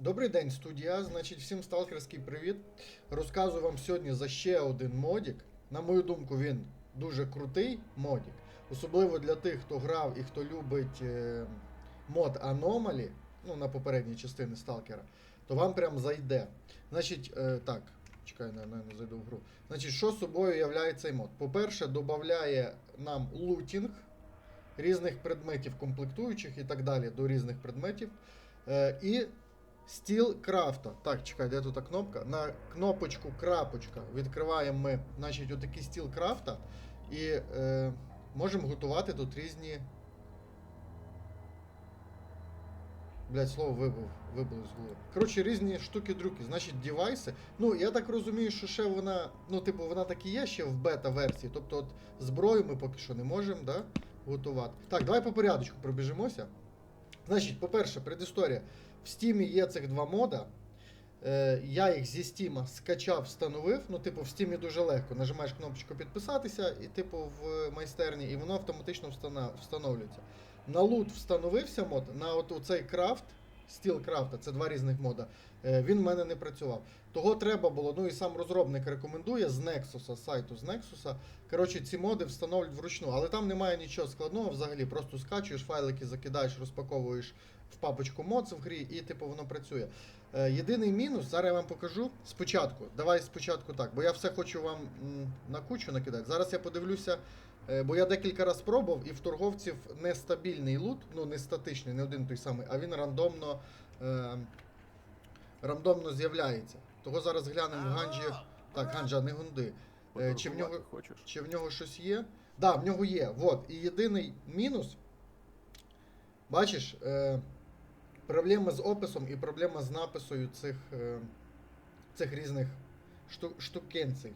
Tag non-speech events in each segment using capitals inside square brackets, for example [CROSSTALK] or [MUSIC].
Добрий день, студія. Значить, всім сталкерський привіт. Розказую вам сьогодні за ще один модік. На мою думку, він дуже крутий модік. Особливо для тих, хто грав і хто любить е, мод Anomaly, ну, на попередній частини сталкера, то вам прям зайде. Значить, е, так, чекай, не зайду в гру. Значить, що собою являє цей мод? По-перше, додає нам лутінг різних предметів, комплектуючих і так далі до різних предметів. Е, і стіл крафта. Так, чекай, де тут кнопка? На кнопочку крапочка відкриваємо ми, значить, отакий стіл крафта. І е, можемо готувати тут різні. Блять, слово вибув, вибило з голови. Коротше, різні штуки-друки, значить, девайси. Ну, я так розумію, що ще вона, ну, типу, вона так і є ще в бета-версії. Тобто, от зброю ми поки що не можемо, да, готувати. Так, давай по порядочку пробіжимося. Значить, по-перше, предісторія. В Steam є цих два мода. Е, я їх зі Steam скачав, встановив. Ну, типу, в Steam дуже легко. Нажимаєш кнопочку підписатися, і, типу, в майстерні, і воно автоматично встановлюється. На лут встановився мод, на от цей крафт, стіл крафта, це два різних мода. е, Він в мене не працював. Того треба було, ну і сам розробник рекомендує з Nexus, сайту з Nexus. Коротше, ці моди встановлюють вручну, але там немає нічого складного взагалі. Просто скачуєш файлики, закидаєш, розпаковуєш в папочку mods в грі, і типу воно працює. Е, єдиний мінус, зараз я вам покажу спочатку. Давай спочатку так, бо я все хочу вам м, на кучу накидати. Зараз я подивлюся, е, бо я декілька разів пробував, і в торговців нестабільний лут, ну не статичний, не один той самий, а він рандомно, е, рандомно з'являється. Того зараз глянемо в Ганджі. Так, Ганджа, не гунди. Е, чи в нього- Чи в нього щось є? Да, в нього є. Вот. І єдиний мінус. Бачиш, е, проблема з описом і проблема з написою цих, е, цих різних шту, штукенцій.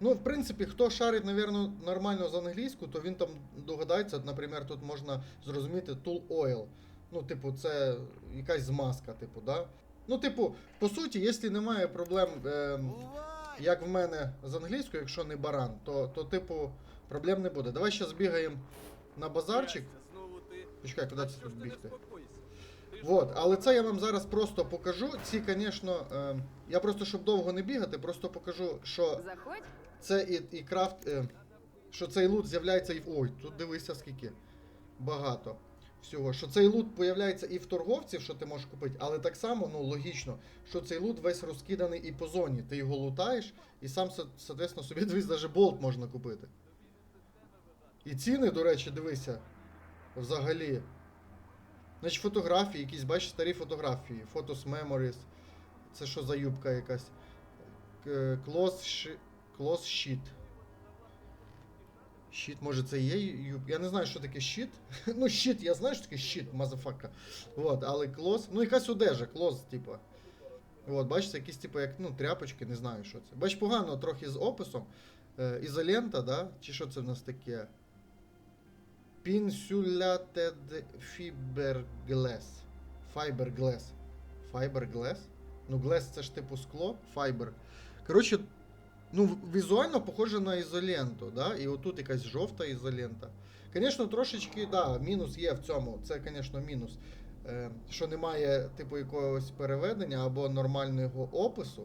Ну, в принципі, хто шарить, напевно, нормально з англійську, то він там догадається, От, наприклад, тут можна зрозуміти tool oil. Ну, типу, це якась змазка, типу, да? Ну, типу, по суті, якщо немає проблем. Е, як в мене з англійською, якщо не баран, то, то типу проблем не буде. Давай ще збігаємо на базарчик. Почекай, куди це тут бігти? Вот, але це я вам зараз просто покажу. Ці, звісно, е, я просто щоб довго не бігати, просто покажу, що Заходь. це і, і крафт, е, що цей лут з'являється і в. Ой, тут дивися скільки. Багато всього. Що цей лут появляється і в торговців, що ти можеш купити, але так само, ну логічно, що цей лут весь розкиданий і по зоні. Ти його лутаєш, і сам, соответственно, собі [LAUGHS] дивись, навіть болт можна купити. І ціни, до речі, дивися. Взагалі. Значить, фотографії, якісь, бачиш, старі фотографії. Photos Memories. Це що за юбка якась? К- Close, shi- sheet. Щит, може це є юб. Я не знаю, що таке щит. [LAUGHS] ну, щит, я знаю, що таке щит, мазафака. Вот, але клос. Ну, якась одежа, клос, типа. От, бачите, якісь, типу, як ну, тряпочки, не знаю, що це. Бач, погано трохи з описом. Е, ізолента, да? Чи що це в нас таке? Pinsulated fiberglass. Fiberglass. Fiberglass? Ну, glass це ж типу скло, fiber. Коротше, ну, візуально похоже на ізоленту, да? І отут якась жовта ізолента. Звісно, трошечки, да, мінус є в цьому. Це, звісно, мінус. Е, що немає, типу, якогось переведення або нормального опису.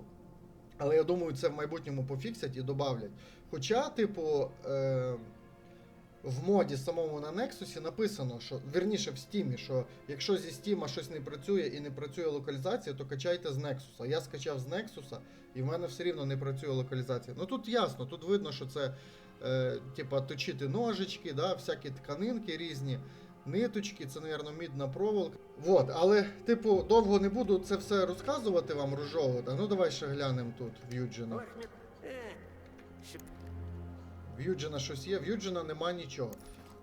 Але я думаю, це в майбутньому пофіксять і додавлять. Хоча, типу, е, в моді самому на Nexus написано, що верніше в Стімі, що якщо зі Стіма щось не працює і не працює локалізація, то качайте з Nexus. Я скачав з Nexus, і в мене все рівно не працює локалізація. Ну тут ясно, тут видно, що це е, типа точити ножички, да, всякі тканинки різні. Ниточки, це, напевно, мідна проволока. Вот, але, типу, довго не буду це все розказувати вам ружово. Ну давай ще глянемо тут Юджина. В Юджина щось є, в Юджина нема нічого.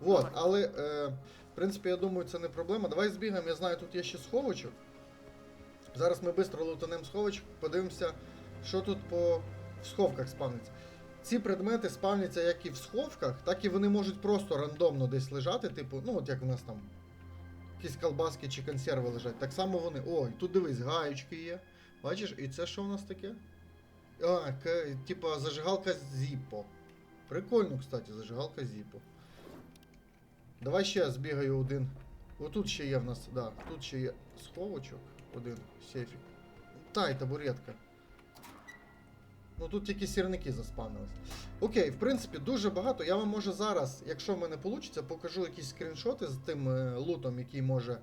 Вот, але, е, в принципі, я думаю, це не проблема. Давай збігаємо, я знаю, тут є ще сховочок. Зараз ми швидко лутанемо сховочок, подивимося, що тут по в сховках спавниться. Ці предмети спавняться як і в сховках, так і вони можуть просто рандомно десь лежати, типу, ну от як у нас там якісь колбаски чи консерви лежать. Так само вони. Ой, тут дивись, гаючки є. Бачиш, і це що у нас таке? А, к, типа зажигалка Zippo. Прикольно, кстати, зажигалка Zippo. Давай ще збігаю один. Отут ще є в нас, да, тут ще є сховочок. один сейфік. Та, і табуретка. Ну тут тільки сірники заспавнились. Окей, в принципі, дуже багато. Я вам може зараз, якщо в мене вийде, покажу якісь скріншоти з тим е, лутом, який може,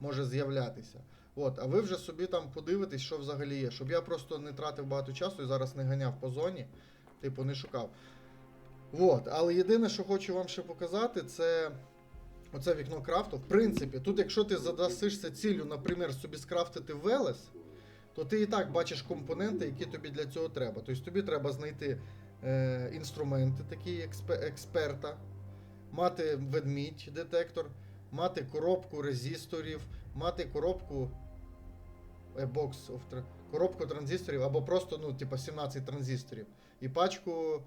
може з'являтися. От, а ви вже собі там подивитесь, що взагалі є. Щоб я просто не тратив багато часу і зараз не ганяв по зоні, типу, не шукав. От, але єдине, що хочу вам ще показати, це оце вікно крафту. В принципі, тут, якщо ти задасишся ціллю, наприклад, собі скрафтити Велес, то ти і так бачиш компоненти, які тобі для цього треба. Тобто тобі треба знайти е, інструменти, такі експе, експерта, мати ведмідь детектор, мати коробку резисторів, мати коробку е, of коробку транзисторів або просто ну, типа 17 транзисторів і пачку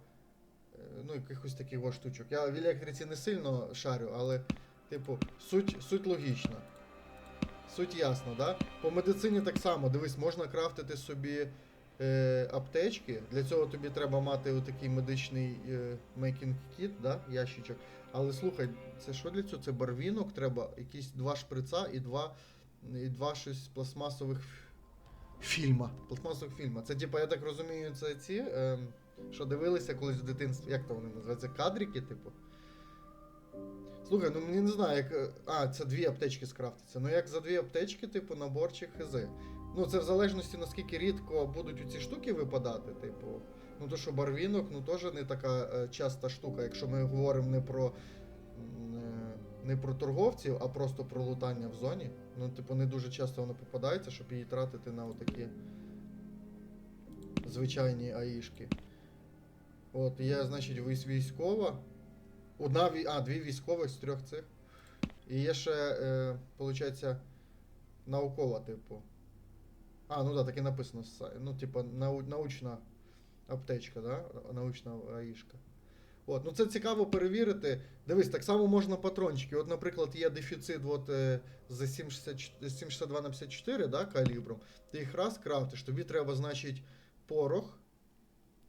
ну, якихось таких ось штучок. Я в електриці не сильно шарю, але, типу, суть, суть логічна. Суть ясна, да? По медицині так само, дивись, можна крафтити собі е, аптечки. Для цього тобі треба мати отакий медичний е, kit, да? ящичок. Але слухай, це що для цього? Це барвінок, треба якісь два шприца і два, і два щось пластмасових фільма. Пластмасових фільма. Це, типу, я так розумію, це ці, е, що дивилися колись в дитинстві. Як то вони називаються? Кадрики, типу. Слухай, ну мені не знаю, як. е, А, це дві аптечки скрафтиться. Ну як за дві аптечки, типу, наборчик хз. Ну, це в залежності наскільки рідко будуть ці штуки випадати, типу. Ну то що барвінок, ну теж не така е, часта штука, якщо ми говоримо не про. е, Не про торговців, а просто про лутання в зоні. Ну, типу, не дуже часто воно попадається, щоб її тратити на отакі звичайні аїшки. От, є, значить, військ- військова. Одна а, дві військових з трьох цих. І є ще, е, виходить, наукова, типу. А, ну так, так і написано. Ну, типу, нау, научна аптечка, да? Научна аїшка. От, ну це цікаво перевірити. Дивись, так само можна патрончики. От, наприклад, є дефіцит от, е, за 7,62 на 54 да, калібром. Ти їх раз крафтиш, тобі треба, значить, порох.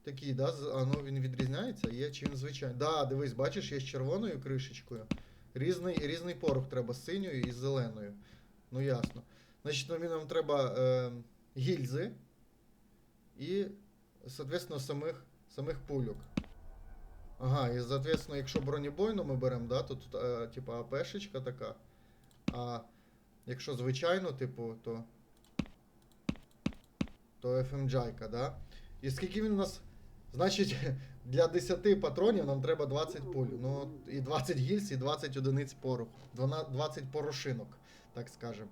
Такий, да? А ну він відрізняється? Є чи він звичайний? Да, дивись, бачиш, є з червоною кришечкою. Різний, різний порох треба з синьою і з зеленою. Ну ясно. Значить, ну, нам треба е, гільзи і, соответственно, самих, самих пульок. Ага, і, соответственно, якщо бронебойну ми беремо, да, то тут, е, типу, АПшечка така. А якщо звичайно, типу, то. То FMJ-ка, да? І скільки він у нас. Значить, [LAUGHS] для 10 патронів нам треба 20 пуль. Ну, і 20 гільз, і 20 одиниць пороху. 20 порошинок, так скажемо.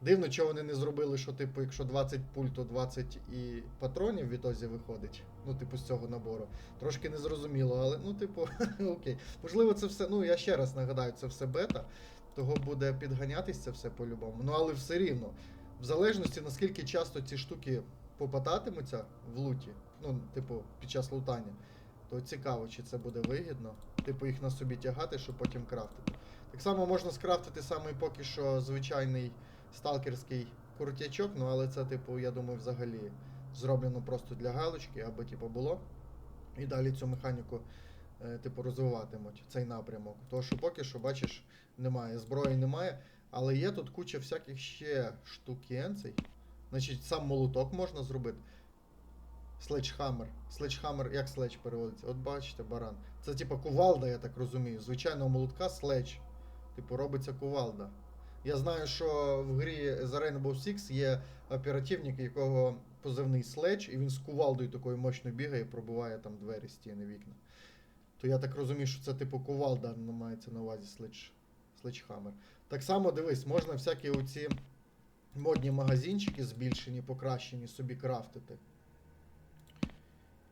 Дивно, чого вони не зробили, що, типу, якщо 20 пуль, то 20 і патронів в ітозі виходить. Ну, типу, з цього набору. Трошки незрозуміло, але ну, типу, [LAUGHS] окей. Можливо, це все. Ну, я ще раз нагадаю, це все бета. Того буде підганятись це все по-любому. Ну, але все рівно. В залежності, наскільки часто ці штуки попадатимуться в луті, ну, типу, під час лутання, то цікаво, чи це буде вигідно. Типу, їх на собі тягати, щоб потім крафтити. Так само можна скрафтити самий поки що звичайний сталкерський крутячок, ну але це, типу, я думаю, взагалі зроблено просто для галочки, аби типу було. І далі цю механіку, е, типу, розвиватимуть цей напрямок. Тому що поки що, бачиш, немає. Зброї немає, але є тут куча всяких ще штукенцей. Значить, сам молоток можна зробити. Следжхаммер. Следжхаммер, як следж переводиться? От бачите, баран. Це типу кувалда, я так розумію. Звичайного молотка следж. Типу, робиться кувалда. Я знаю, що в грі The Rainbow Six є оперативник, якого позивний Sledge, і він з кувалдою такою мощно бігає, пробиває там двері, стіни, вікна. То я так розумію, що це типу кувалда мається на увазі Sledge, Sledgehammer. Так само дивись, можна всякі оці модні магазинчики збільшені, покращені собі крафтити.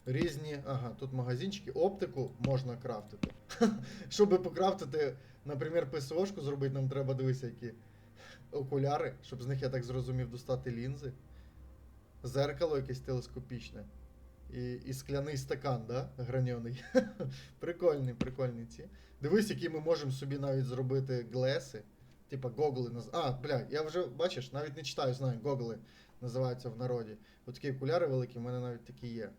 Різні, ага, тут магазинчики, оптику можна крафтити. [LAUGHS] Щоб покрафтити, наприклад, ПСОшку зробити, нам треба дивися, які окуляри, щоб з них, я так зрозумів, достати лінзи. Зеркало якесь телескопічне. І, і скляний стакан, да? Граньоний. [LAUGHS] прикольні, прикольні ці. Дивись, які ми можемо собі навіть зробити глеси. Типа гогли наз... А, бля, я вже, бачиш, навіть не читаю, знаю, гогли називаються в народі. От такі окуляри великі, в мене навіть такі є.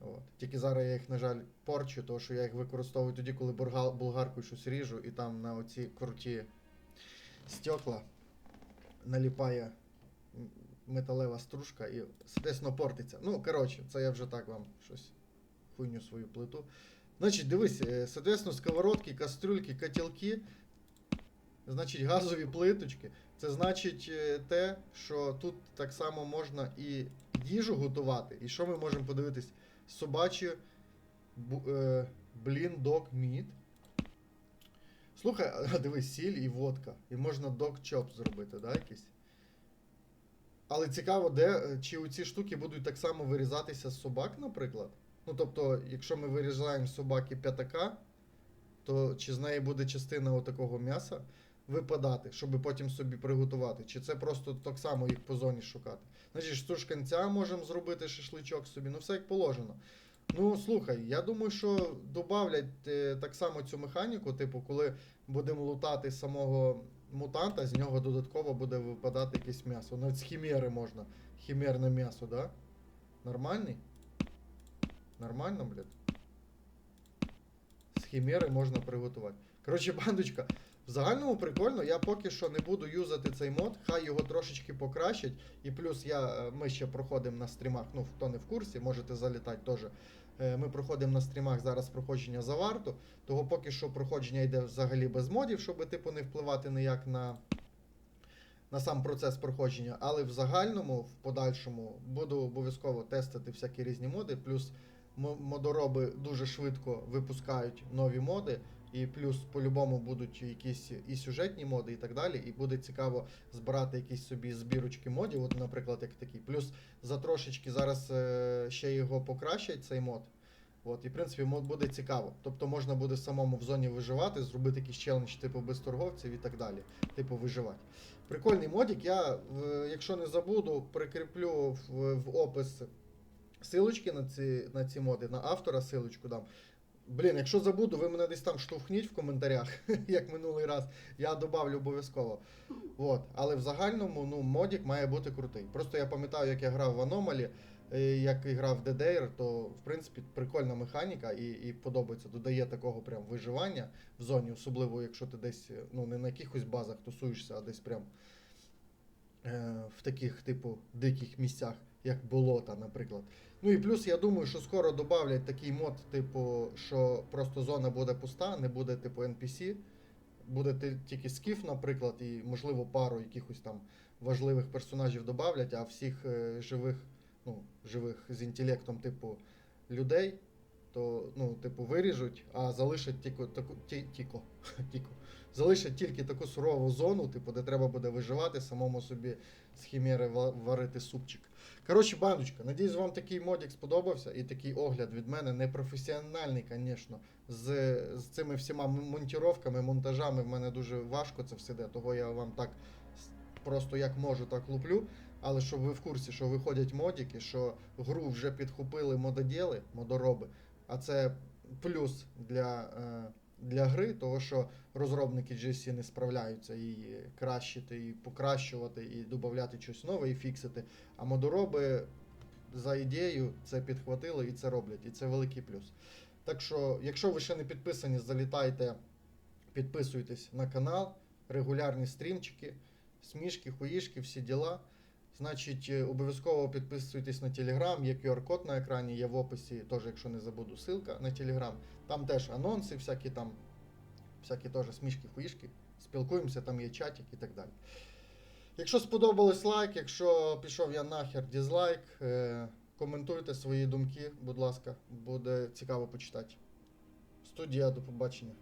От. Тільки зараз я їх, на жаль, порчу, тому що я їх використовую тоді, коли болгаркою щось ріжу, і там на оці круті стекла наліпає металева стружка і, соответственно, портиться. Ну, коротше, це я вже так вам щось хуйню свою плиту. Значить, дивись, е, соответственно, сковородки, кастрюльки, котілки, значить, газові плиточки. Це значить е, те, що тут так само можна і їжу готувати. І що ми можемо подивитись? Собачі е, блін дог міт. Слухай, [LAUGHS] дивись, сіль і водка. І можна дог чоп зробити, да, якийсь? Але цікаво, де, е, чи у ці штуки будуть так само вирізатися з собак, наприклад. Ну, тобто, якщо ми вирізаємо собаки п'ятака, то чи з неї буде частина отакого м'яса випадати, щоб потім собі приготувати? Чи це просто так само їх по зоні шукати? Значить, тушканця можемо зробити шашличок собі, ну все як положено. Ну, слухай, я думаю, що додавлять е, так само цю механіку, типу, коли будемо лутати самого мутанта, з нього додатково буде випадати якесь м'ясо. Навіть з хімери можна. Хімерне м'ясо, да? Нормальний? Нормально, блядь? З хімери можна приготувати. Коротше, бандочка, в загальному прикольно, я поки що не буду юзати цей мод, хай його трошечки покращать. І плюс я, е, ми ще проходимо на стрімах, ну хто не в курсі, можете залітати теж. Е, Ми проходимо на стрімах зараз проходження за варту. Того поки що проходження йде взагалі без модів, щоб типу не впливати ніяк на, на сам процес проходження. Але в загальному, в подальшому, буду обов'язково тестити всякі різні моди. Плюс модороби дуже швидко випускають нові моди. І плюс по-любому будуть якісь і сюжетні моди, і так далі. І буде цікаво збирати якісь собі збірочки модів, от, наприклад, як такий. Плюс за трошечки зараз е, ще його покращать, цей мод. От, і в принципі мод буде цікаво. Тобто можна буде самому в зоні виживати, зробити якийсь челендж, типу без торговців і так далі. Типу виживати. Прикольний модик. Я, якщо не забуду, прикріплю в, в опис силочки на ці, на ці моди, на автора силочку дам. Блін, якщо забуду, ви мене десь там штовхніть в коментарях, [LAUGHS] як минулий раз. Я добавлю обов'язково. От. Але в загальному ну, модік має бути крутий. Просто я пам'ятаю, як я грав в Anomaly, е, як і грав в DDR, то в принципі прикольна механіка і, і подобається. Додає такого прям виживання в зоні, особливо якщо ти десь е, ну, не на якихось базах тусуєшся, а десь прям е, в таких, типу, диких місцях, як болота, наприклад. Ну і плюс я думаю, що скоро додавлять такий мод, типу, що просто зона буде пуста, не буде типу NPC. Буде тільки скіф, наприклад, і, можливо, пару якихось там важливих персонажів додавлять, а всіх е, живих, ну, живих з інтелектом, типу, людей, то, ну, типу, виріжуть, а залишать тільки таку ті, тіко, [LAUGHS] тіко. Залишать тільки таку сурову зону, типу, де треба буде виживати, самому собі з хімери ва- варити супчик. Коротше, бандочка, надіюсь, вам такий модік сподобався і такий огляд від мене непрофесіональний, звісно. З, з цими всіма монтіровками, монтажами в мене дуже важко це все йде, того я вам так просто як можу, так луплю. Але щоб ви в курсі, що виходять модіки, що гру вже підхопили мододіли, модороби, а це плюс для, е, для гри, того що розробники GSC не справляються і кращити, і покращувати, і додати щось нове, і фіксити. А модороби за ідею це підхватили і це роблять. І це великий плюс. Так що, якщо ви ще не підписані, залітайте, підписуйтесь на канал, регулярні стрімчики, смішки, хуїшки, всі діла. Значить, е, обов'язково підписуйтесь на Телеграм, є QR-код на екрані, є в описі, теж, якщо не забуду, ссылка на Телеграм. Там теж анонси, всякі там, всякі теж смішки, хуїшки. Спілкуємося, там є чатик і так далі. Якщо сподобалось лайк, якщо пішов я нахер дізлайк, е, коментуйте свої думки, будь ласка, буде цікаво почитати. Студія, до побачення.